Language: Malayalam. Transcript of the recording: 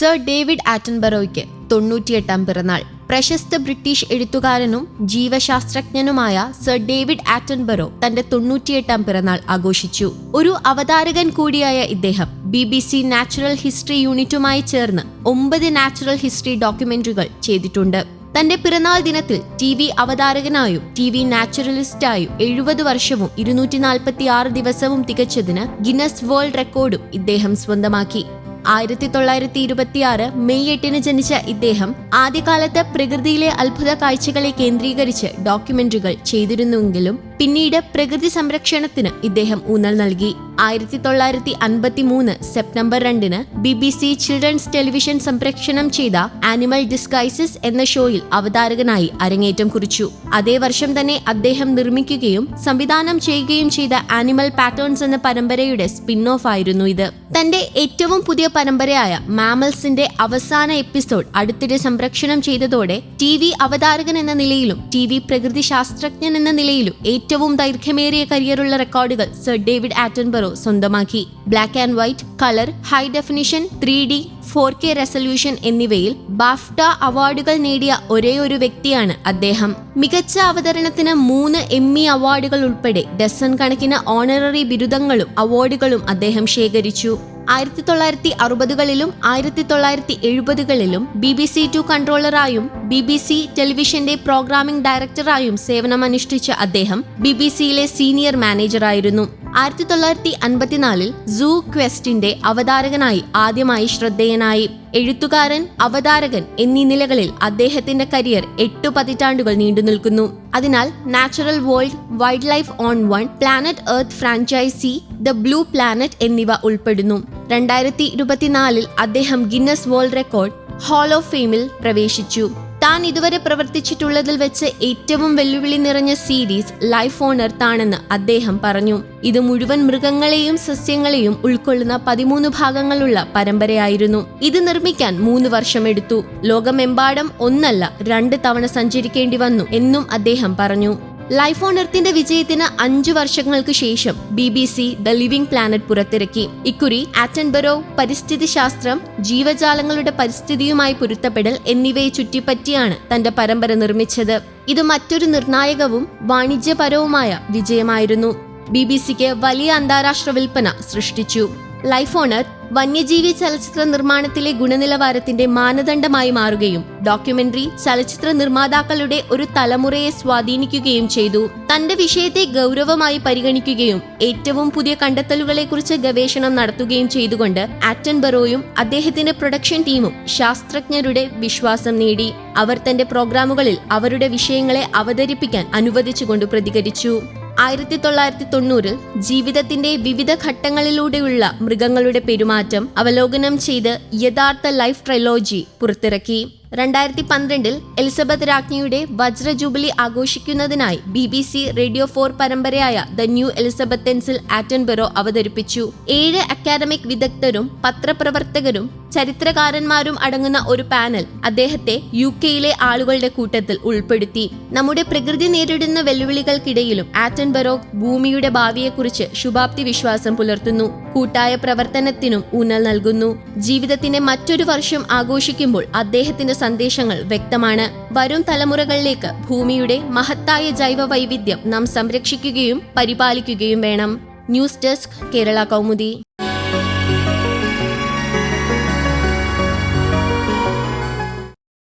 സർ ഡേവിഡ് ആറ്റൻബറോയ്ക്ക് തൊണ്ണൂറ്റിയെട്ടാം പിറന്നാൾ. പ്രശസ്ത ബ്രിട്ടീഷ് എഴുത്തുകാരനും ജീവശാസ്ത്രജ്ഞനുമായ സർ ഡേവിഡ് ആറ്റൻബറോ തന്റെ തൊണ്ണൂറ്റിയെട്ടാം പിറന്നാൾ ആഘോഷിച്ചു. ഒരു അവതാരകൻ കൂടിയായ ഇദ്ദേഹം B B C natural history യൂണിറ്റുമായി ചേർന്ന് ഒമ്പത് നാച്ചുറൽ ഹിസ്റ്ററി ഡോക്യുമെന്ററികൾ ചെയ്തിട്ടുണ്ട്. തന്റെ പിറന്നാൾ ദിനത്തിൽ ടി വി അവതാരകനായും ടി വി നാച്ചുറലിസ്റ്റായും എഴുപത് വർഷവും ഇരുന്നൂറ്റി നാൽപ്പത്തി ആറ് ദിവസവും തികച്ചതിന് ഗിന്നസ് വേൾഡ് റെക്കോർഡും ഇദ്ദേഹം സ്വന്തമാക്കി. ആയിരത്തി തൊള്ളായിരത്തി ഇരുപത്തിയാറ് മെയ് എട്ടിന് ജനിച്ച ഇദ്ദേഹം ആദ്യകാലത്ത് പ്രകൃതിയിലെ അത്ഭുത കാഴ്ചകളെ കേന്ദ്രീകരിച്ച് ഡോക്യുമെന്ററികൾ ചെയ്തിരുന്നുവെങ്കിലും പിന്നീട് പ്രകൃതി സംരക്ഷണത്തിന് ഇദ്ദേഹം ഊന്നൽ നൽകി. ആയിരത്തി തൊള്ളായിരത്തി അൻപത്തി മൂന്ന് സെപ്റ്റംബർ രണ്ടിന് B B C children's television സംപ്രേക്ഷണം ചെയ്ത ആനിമൽ ഡിസ്കൈസസ് എന്ന ഷോയിൽ അവതാരകനായി അരങ്ങേറ്റം കുറിച്ചു. അതേ വർഷം തന്നെ അദ്ദേഹം നിർമ്മിക്കുകയും സംവിധാനം ചെയ്യുകയും ചെയ്ത ആനിമൽ പാറ്റേൺസ് എന്ന പരമ്പരയുടെ സ്പിൻ ഓഫ് ആയിരുന്നു ഇത്. തന്റെ ഏറ്റവും പുതിയ പരമ്പരയായ മാമൽസിന്റെ അവസാന എപ്പിസോഡ് അടുത്തിടെ സംപ്രേക്ഷണം ചെയ്തതോടെ ടി വി അവതാരകൻ എന്ന നിലയിലും ടി വി പ്രകൃതി ശാസ്ത്രജ്ഞൻ എന്ന നിലയിലും ഏറ്റവും ദൈർഘ്യമേറിയ കരിയറുള്ള റെക്കോർഡുകൾ സർ ഡേവിഡ് ആറ്റൻബറോ സ്വന്തമാക്കി. Black and white colour high definition three D four K resolution എന്നിവയിൽ ബാഫ്റ്റ അവാർഡുകൾ നേടിയ ഒരേ ഒരു വ്യക്തിയാണ് അദ്ദേഹം. മികച്ച അവതരണത്തിന് മൂന്ന് എമ്മി അവാർഡുകൾ ഉൾപ്പെടെ ഡസൺ കണക്കിന് ഓണററി ബിരുദങ്ങളും അവാർഡുകളും അദ്ദേഹം ശേഖരിച്ചു. ആയിരത്തി തൊള്ളായിരത്തി അറുപതുകളിലും ആയിരത്തി തൊള്ളായിരത്തി എഴുപതുകളിലും ബി ബി സി ടു കൺട്രോളറായും ബി ബി സി ടെലിവിഷന്റെ പ്രോഗ്രാമിംഗ് ഡയറക്ടറായും സേവനമനുഷ്ഠിച്ച അദ്ദേഹം ബി ബി സിയിലെ സീനിയർ മാനേജറായിരുന്നു. ആയിരത്തി തൊള്ളായിരത്തി അൻപത്തിനാലിൽ സൂ ക്വസ്റ്റിന്റെ അവതാരകനായി ആദ്യമായി ശ്രദ്ധേയനായി. എഴുത്തുകാരൻ അവതാരകൻ എന്നീ നിലകളിൽ അദ്ദേഹത്തിന്റെ കരിയർ എട്ടു പതിറ്റാണ്ടുകൾ നീണ്ടു നിൽക്കുന്നു. അതിനാൽ natural world wildlife on one planet Earth franchise the blue planet എന്നിവ ഉൾപ്പെടുന്നു. രണ്ടായിരത്തി ഇരുപത്തിനാലിൽ അദ്ദേഹം Guinness world record hall of ഫെയിമിൽ പ്രവേശിച്ചു. താൻ ഇതുവരെ പ്രവർത്തിച്ചിട്ടുള്ളതിൽ വെച്ച് ഏറ്റവും വെല്ലുവിളി നിറഞ്ഞ സീരീസ് ലൈഫ് ഓൺ എർത്ത് ആണെന്ന് അദ്ദേഹം പറഞ്ഞു. ഇത് മുഴുവൻ മൃഗങ്ങളെയും സസ്യങ്ങളെയും ഉൾക്കൊള്ളുന്ന പതിമൂന്ന് ഭാഗങ്ങളുള്ള പരമ്പരയായിരുന്നു. ഇത് നിർമ്മിക്കാൻ മൂന്ന് വർഷമെടുത്തു ലോകമെമ്പാടും ഒന്നല്ല രണ്ട് തവണ സഞ്ചരിക്കേണ്ടി വന്നു എന്നും അദ്ദേഹം പറഞ്ഞു. ലൈഫ് ഓൺ എർത്തിന്റെ വിജയത്തിന് അഞ്ചു വർഷങ്ങൾക്ക് ശേഷം B B C the living planet പുറത്തിറക്കി. ഇക്കുറി ആറ്റൻബറോ പരിസ്ഥിതി ശാസ്ത്രം ജീവജാലങ്ങളുടെ പരിസ്ഥിതിയുമായി പൊരുത്തപ്പെടൽ എന്നിവയെ ചുറ്റിപ്പറ്റിയാണ് തന്റെ പരമ്പര നിർമ്മിച്ചത്. ഇത് മറ്റൊരു നിർണായകവും വാണിജ്യപരവുമായ വിജയമായിരുന്നു. ബി ബി സിക്ക് വലിയ അന്താരാഷ്ട്ര വിൽപ്പന സൃഷ്ടിച്ചു. ലൈഫ് എർത്ത് വന്യജീവി ചലച്ചിത്ര നിർമ്മാണത്തിലെ ഗുണനിലവാരത്തിന്റെ മാനദണ്ഡമായി മാറുകയും ഡോക്യുമെന്ററി ചലച്ചിത്ര നിർമ്മാതാക്കളുടെ ഒരു തലമുറയെ സ്വാധീനിക്കുകയും ചെയ്തു. തന്റെ വിഷയത്തെ ഗൗരവമായി പരിഗണിക്കുകയും ഏറ്റവും പുതിയ കണ്ടെത്തലുകളെക്കുറിച്ച് ഗവേഷണം നടത്തുകയും ചെയ്തുകൊണ്ട് ആറ്റൻബറോയും അദ്ദേഹത്തിന്റെ പ്രൊഡക്ഷൻ ടീമും ശാസ്ത്രജ്ഞരുടെ വിശ്വാസം നേടി. അവർ തന്റെ പ്രോഗ്രാമുകളിൽ അവരുടെ വിഷയങ്ങളെ അവതരിപ്പിക്കാൻ അനുവദിച്ചുകൊണ്ട് പ്രതികരിച്ചു. ആയിരത്തി തൊള്ളായിരത്തി തൊണ്ണൂറിൽ ജീവിതത്തിന്റെ വിവിധ ഘട്ടങ്ങളിലൂടെയുള്ള മൃഗങ്ങളുടെ പെരുമാറ്റം അവലോകനം ചെയ്ത് യഥാർത്ഥ ലൈഫ് ട്രൈലോജി പുറത്തിറക്കി. രണ്ടായിരത്തി പന്ത്രണ്ടിൽ എലിസബത്ത് രാജ്ഞിയുടെ വജ്ര jubilee ആഘോഷിക്കുന്നതിനായി B B C radio four പരമ്പരയായ the new എലിസബത്തൻസിൽ ആറ്റൻബെറോ അവതരിപ്പിച്ചു. ഏഴ് അക്കാദമിക് വിദഗ്ധരും പത്രപ്രവർത്തകരും ചരിത്രകാരന്മാരും അടങ്ങുന്ന ഒരു പാനൽ അദ്ദേഹത്തെ യു കെയിലെ ആളുകളുടെ കൂട്ടത്തിൽ ഉൾപ്പെടുത്തി. നമ്മുടെ പ്രകൃതി നേരിടുന്ന വെല്ലുവിളികൾക്കിടയിലും ആറ്റൻബെറോ ഭൂമിയുടെ ഭാവിയെക്കുറിച്ച് ശുഭാപ്തി വിശ്വാസം പുലർത്തുന്നു. കൂട്ടായ പ്രവർത്തനത്തിനും ഊന്നൽ നൽകുന്നു. ജീവിതത്തിന്റെ മറ്റൊരു വർഷം ആഘോഷിക്കുമ്പോൾ അദ്ദേഹത്തിന്റെ സന്ദേശങ്ങൾ വ്യക്തമാണ്. വരും തലമുറകളിലേക്ക് ഭൂമിയുടെ മഹത്തായ ജൈവ വൈവിധ്യം നാം സംരക്ഷിക്കുകയും പരിപാലിക്കുകയും വേണം. News desk Kerala Kaumudi.